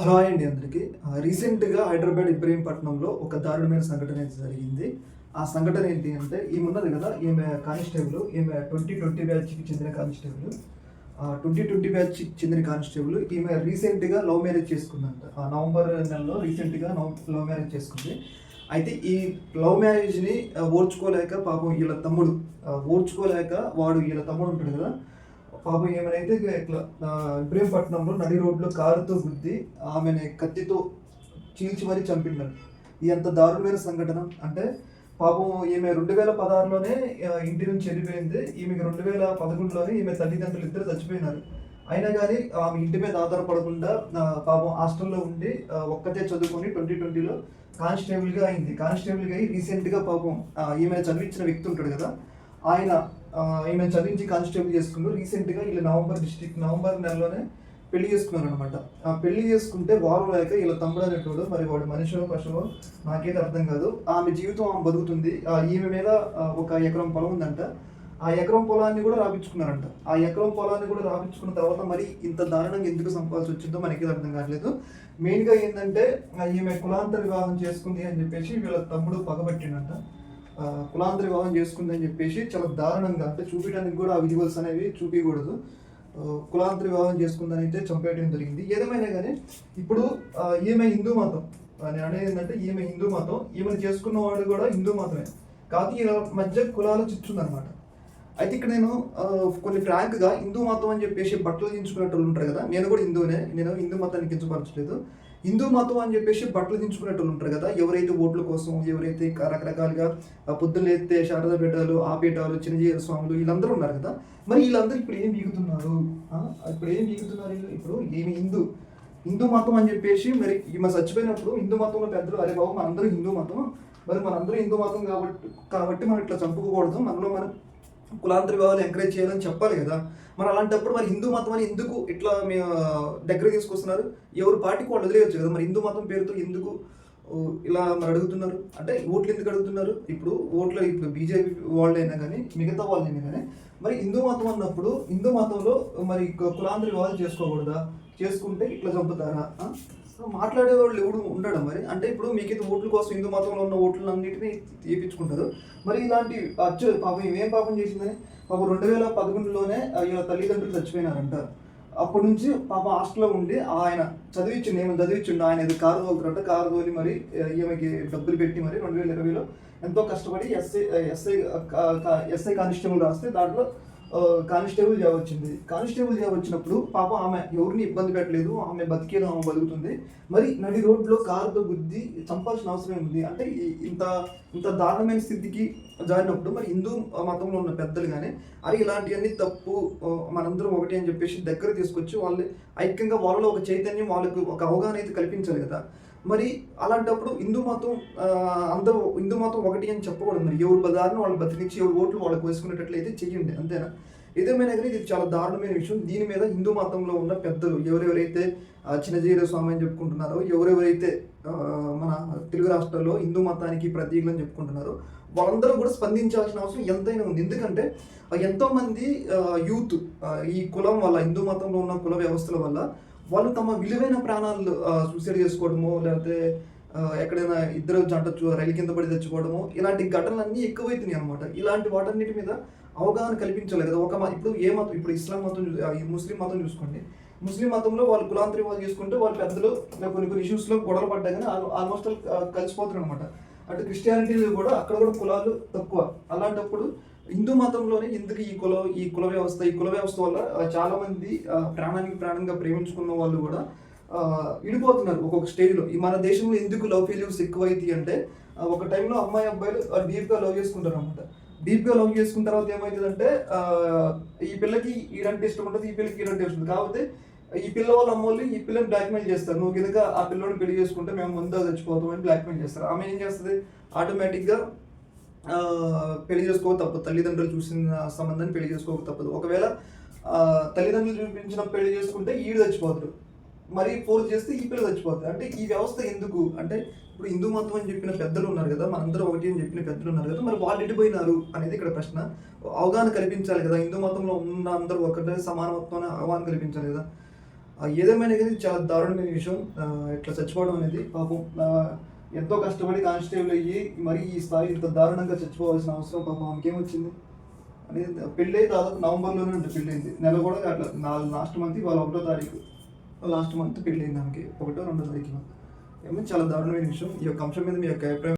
Hello అండి అందరికీ రీసెంట్గా హైదరాబాద్ ఇబ్రహీంపట్నంలో ఒక దారుణమైన సంఘటన జరిగింది. ఆ సంఘటన ఏంటి అంటే ఈమె ఉన్నది కదా ఈమె కానిస్టేబుల్ ఈమె ట్వంటీ ట్వంటీ బ్యాచ్కి చెందిన కానిస్టేబుల్. ట్వంటీ ట్వంటీ బ్యాచ్ చెందిన కానిస్టేబుల్ ఈమె రీసెంట్గా లవ్ మ్యారేజ్ చేసుకుందంట నవంబర్ నెలలో రీసెంట్గా లవ్ మ్యారేజ్ చేసుకుంది. అయితే ఈ లవ్ మ్యారేజ్ని ఓర్చుకోలేక పాపం వీళ్ళ తమ్ముడు ఓర్చుకోలేక వాడు వీళ్ళ తమ్ముడు ఉంటాడు కదా పాపం ఏమైనా ఇట్లా ఇబ్రహీంపట్నంలో నడి రోడ్లో కారుతో గుద్ది ఆమెను కత్తితో చీల్చి మరీ చంపిండారు ఇది అంత దారుణమైన సంఘటన అంటే పాపం ఈమె రెండు వేల పదహారులోనే ఇంటి నుంచి వెళ్ళిపోయింది. ఈమెకి రెండు వేల పదకొండులోనే ఈమె తల్లిదండ్రులు ఇద్దరు చచ్చిపోయినారు. అయినా కానీ ఆమె ఇంటి మీద ఆధారపడకుండా పాపం హాస్టల్లో ఉండి ఒక్కతే చదువుకొని ట్వంటీ ట్వంటీలో కానిస్టేబుల్గా అయింది. కానిస్టేబుల్గా అయ్యి రీసెంట్గా పాపం ఈమె చదివించిన వ్యక్తి ఉంటాడు కదా ఆయన ఈమె చదివించి కానిస్టేబుల్ చేసుకున్నారు రీసెంట్గా వీళ్ళు నవంబర్ డిస్ట్రిక్ట్ నవంబర్ నెలలోనే పెళ్ళి చేసుకున్నారు అనమాట ఆ పెళ్ళి చేసుకుంటే వారం లేక వీళ్ళ తమ్ముడు అనేటోడు మరి వాడు మనిషో పశువో నాకైతే అర్థం కాదు. ఆమె జీవితం ఆమె బతుకుతుంది. ఈమె మీద ఒక ఎకరం పొలం ఉందంట. ఆ ఎకరం పొలాన్ని కూడా రాపించుకున్నారంట. ఆ ఎకరం పొలాన్ని కూడా రాపించుకున్న తర్వాత మరి ఇంత దారుణంగా ఎందుకు సంపాల్సి వచ్చిందో మనకి అర్థం కావట్లేదు. మెయిన్గా ఏంటంటే ఈమె కులాంతర వివాహం చేసుకుంది అని చెప్పేసి వీళ్ళ తమ్ముడు పగబట్టిండంట. కులాంతర వివాహం చేసుకుందని చెప్పేసి చాలా దారుణంగా అంటే చూపించడానికి కూడా ఆ విజువల్స్ అనేవి చూపించకూడదు. కులాంతర వివాహం చేసుకుందని అయితే చంపేయడం జరిగింది. ఏదేమైనా కానీ ఇప్పుడు ఈమె హిందూ మతం. నేను అనేది ఏంటంటే ఈమె హిందూ మతం. ఈమెను చేసుకున్న వాడు కూడా హిందూ మతమే. కాకపోతే ఈ మధ్య కులాలు చిచ్చుందనమాట అయితే ఇక్కడ నేను కొన్ని ఫ్రాంక్గా హిందూ మతం అని చెప్పేసి బట్టలు దించుకునేటోళ్ళు ఉంటారు కదా నేను కూడా హిందూనే. నేను హిందూ మతాన్ని కించపరచలేదు. హిందూ మతం అని చెప్పేసి బట్టలు దించుకునేటోళ్ళు ఉంటారు కదా. ఎవరైతే ఓట్ల కోసం ఎవరైతే రకరకాలుగా పొద్దున్నేస్తే శారద పీఠాలు ఆ పీఠాలు చిన్నజీవ స్వాములు వీళ్ళందరూ ఉన్నారు కదా. మరి వీళ్ళందరూ ఇప్పుడు ఏం బీగుతున్నారు? ఇప్పుడు ఏం బీగుతున్నారు ఇప్పుడు ఏమి హిందూ హిందూ మతం అని చెప్పేసి మరి ఈమె చచ్చిపోయినప్పుడు హిందూ మతంలో పెద్దలు అరే బాబు మనందరూ హిందూ మతం. మరి మనందరూ హిందూ మతం కాబట్టి కాబట్టి మనం ఇట్లా చంపుకోకూడదు. మనలో మనం కులాంతర వివాహాలు ఎంకరేజ్ చేయాలని చెప్పాలి కదా. మరి అలాంటప్పుడు మరి హిందూ మతం అని ఎందుకు ఇట్లా మీ దగ్గర తీసుకొస్తున్నారు? ఎవరు పార్టీకి వాళ్ళు వదిలేయచ్చు కదా. మరి హిందూ మతం పేరుతో ఎందుకు ఇలా మరి అడుగుతున్నారు? అంటే ఓట్లు ఎందుకు అడుగుతున్నారు? ఇప్పుడు ఓట్లు ఇప్పుడు బీజేపీ వాళ్ళైనా కానీ మిగతా వాళ్ళైనా కానీ మరి హిందూ మతం అన్నప్పుడు హిందూ మతంలో మరి కులాంతర వివాహాలు చేసుకోకూడదా? చేసుకుంటే ఇట్లా చంపుతారా? మాట్లాడేవాళ్ళు మాట్లాడే ఎవడు ఉండడం మరి. అంటే ఇప్పుడు మీకు ఇది ఓట్ల కోసం హిందూ మతంలో ఉన్న ఓట్లను అన్నింటినీ తీపించుకుంటారు మరి ఇలాంటి అచ్చు పాపం ఏం పాపం చేసిందని? పాపం రెండు వేల పదకొండులోనే ఇలా తల్లిదండ్రులు చచ్చిపోయినారంట. అప్పటి నుంచి పాప హాస్టల్లో ఉండి ఆయన చదివించిండు ఏమైనా చదివించిండు ఆయన ఇది కారు తోలుతారంట. కారు తోలి మరి ఈమెకి డబ్బులు పెట్టి మరి రెండు వేల ఇరవైలో ఎంతో కష్టపడి ఎస్ఐ ఎస్ఐ ఎస్ఐ కానిస్టేబుల్ రాస్తే దాంట్లో కానిస్టేబుల్ జాబ్ వచ్చింది. కానిస్టేబుల్ జాబ్ వచ్చినప్పుడు పాప ఆమె ఎవరిని ఇబ్బంది పెట్టలేదు ఆమె బతికేలా ఆమె బతుకుతుంది. మరి నడి రోడ్లో కారుతో గుద్ది చంపాల్సిన అవసరం ఉంది అంటే ఇంత ఇంత దారుణమైన స్థితికి జారినప్పుడు మరి హిందూ మతంలో ఉన్న పెద్దలు కానీ అరే ఇలాంటివన్నీ తప్పు మనందరం ఒకటి అని చెప్పేసి దగ్గర తీసుకొచ్చి వాళ్ళు ఐక్యంగా వాళ్ళలో ఒక చైతన్యం వాళ్ళకు ఒక అవగాహన అయితే కల్పించాలి కదా. మరి అలాంటప్పుడు హిందూ మతం అందరూ హిందూ మతం ఒకటి అని చెప్పకూడదు మరి. ఎవరు బదారిని వాళ్ళు బతికించి ఎవరు ఓట్లు వాళ్ళకి వేసుకునేటట్లయితే చెయ్యండి అంతేనా? ఏదేమైనా కానీ ఇది చాలా దారుణమైన విషయం. దీని మీద హిందూ మతంలో ఉన్న పెద్దలు ఎవరెవరైతే చిన్నజీర స్వామి అని చెప్పుకుంటున్నారో ఎవరెవరైతే మన తెలుగు రాష్ట్రాల్లో హిందూ మతానికి ప్రతీకలు అని చెప్పుకుంటున్నారో వాళ్ళందరూ కూడా స్పందించాల్సిన అవసరం ఎంతైనా ఉంది. ఎందుకంటే ఎంతోమంది యూత్ ఈ కులం వల్ల హిందూ మతంలో ఉన్న కుల వ్యవస్థల వల్ల వాళ్ళు తమ విలువైన ప్రాణాలు సూసైడ్ చేసుకోవడము లేకపోతే ఎక్కడైనా ఇద్దరు జంట రైలు కింద పడి తెచ్చుకోవడము ఇలాంటి ఘటనలన్నీ ఎక్కువైతున్నాయి అనమాట ఇలాంటి వాటన్నిటి మీద అవగాహన కల్పించాలి కదా. ఒక ఇప్పుడు ఏ మతం ఇప్పుడు ఇస్లాం మతం చూ- ముస్లిం మతం చూసుకోండి. ముస్లిం మతంలో వాళ్ళు కులాంతరి వాళ్ళు చేసుకుంటే వాళ్ళు పెద్దలు కొన్ని కొన్ని ఇష్యూస్లో గొడవలు పడ్డా కానీ ఆల్మోస్ట్ కలిసిపోతారు అనమాట అటు క్రిస్టియానిటీలో కూడా అక్కడ కూడా కులాలు తక్కువ. అలాంటప్పుడు హిందూ మతంలోనే ఎందుకు ఈ కుల ఈ కుల వ్యవస్థ ఈ కుల వ్యవస్థ వల్ల చాలా మంది ప్రాణానికి ప్రాణంగా ప్రేమించుకున్న వాళ్ళు కూడా విడిపోతున్నారు ఒక్కొక్క స్టేజ్లో. ఈ మన దేశంలో ఎందుకు లవ్ ఫెయిల్యూర్స్ ఎక్కువైతే అంటే ఒక టైంలో అమ్మాయి అబ్బాయిలు డీప్గా లవ్ చేసుకుంటారు అనమాట డీప్గా లవ్ చేసుకున్న తర్వాత ఏమవుతుందంటే ఈ పిల్లకి ఈడంటే ఇష్టం ఉంటుంది ఈ పిల్లకి ఈడంటే ఇష్టం ఉంటుంది. కాకపోతే ఈ పిల్ల వాళ్ళ అమ్మోళ్ళు ఈ పిల్లని బ్లాక్మెయిల్ చేస్తారు. నువ్వు కనుక ఆ పిల్లని పెళ్ళి చేసుకుంటే మేము ముందు చచ్చిపోతాం అని బ్లాక్మెయిల్ చేస్తారు. ఆమె ఏం చేస్తుంది? ఆటోమేటిక్గా పెళ్ళి చేసుకోక తప్పదు తల్లిదండ్రులు చూసిన సంబంధాన్ని పెళ్ళి చేసుకోక తప్పదు. ఒకవేళ తల్లిదండ్రులు చూపించిన పెళ్ళి చేసుకుంటే ఈడు చచ్చిపోతాడు. మరి ఫోర్స్ చేస్తే ఈ పిల్లలు చచ్చిపోతుంది అంటే ఈ వ్యవస్థ ఎందుకు? అంటే ఇప్పుడు హిందూ మతం అని చెప్పిన పెద్దలు ఉన్నారు కదా మనందరూ ఒకటి అని చెప్పిన పెద్దలు ఉన్నారు కదా మరి వాళ్ళు ఎడిపోయినారు అనేది ఇక్కడ ప్రశ్న. అవగాహన కల్పించాలి కదా హిందూ మతంలో ఉన్న అందరూ ఒకటే సమానత్వం అవగాహన కల్పించాలి కదా. ఏదేమైనా కానీ చాలా దారుణమైన విషయం. ఇట్లా చచ్చిపోవడం అనేది పాపం. ఎంతో కష్టపడి కానిస్టేబుల్ అయ్యి మరి ఈ స్థాయి ఇంత దారుణంగా చచ్చిపోవాల్సిన అవసరం పాపం ఆమెకేం వచ్చింది అనేది పెళ్ళి దాదాపు నవంబర్లోనే ఉంటుంది పెళ్ళైంది. నెల కూడా అట్లా నాలుగు లాస్ట్ మంత్ వాళ్ళ ఒకటో తారీఖు. లాస్ట్ మంత్ పెళ్ళైంది ఆమెకి. ఒకటో రెండో తారీఖు. ఏమో చాలా దారుణమైన విషయం. ఈ యొక్క అంశం మీద మీ యొక్క అభిప్రాయం